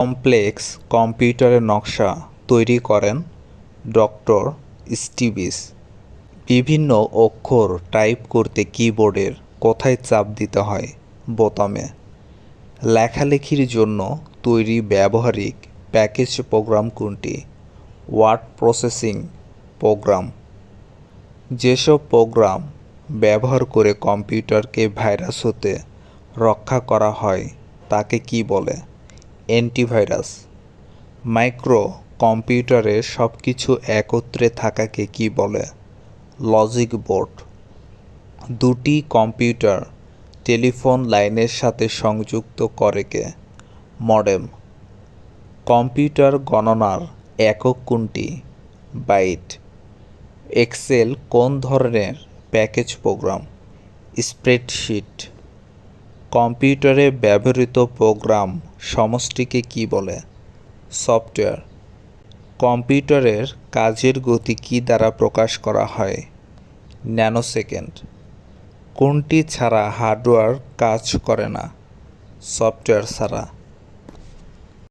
Complex কম্পিউটারের নকশা তৈরি করেন ডক্টর স্টিভিস। বিভিন্ন অক্ষর টাইপ করতে কিবোর্ডের কোথায় চাপ দিতে হয় বোতামে। লেখালেখির জন্য তৈরি ব্যবহারিক প্যাকেজ প্রোগ্রাম কোনটি? Word processing program. যেসব প্রোগ্রাম ব্যবহার করে কম্পিউটারকে ভাইরাস হতে রক্ষা করা হয়, তাকে কি বলে? অ্যান্টিভাইরাস মাইক্রো কম্পিউটারে সব কিছু একত্রে থাকাকে কি বলে? লজিক বোর্ড দুটি কম্পিউটার টেলিফোন লাইনের সাথে সংযুক্ত করে কে মডেম কম্পিউটার গণনার একক কোনটি? বাইট এক্সেল কোন ধরনের প্যাকেজ প্রোগ্রাম স্প্রেডশিট কম্পিউটারে ব্যবহৃত প্রোগ্রাম সমষ্টিকে কী বলে? সফটওয়্যার। কম্পিউটারের কাজের গতি কী দ্বারা প্রকাশ করা হয়? ন্যানো সেকেন্ড কোনটি ছাড়া হার্ডওয়্যার কাজ করে না? সফটওয়্যার ছাড়া।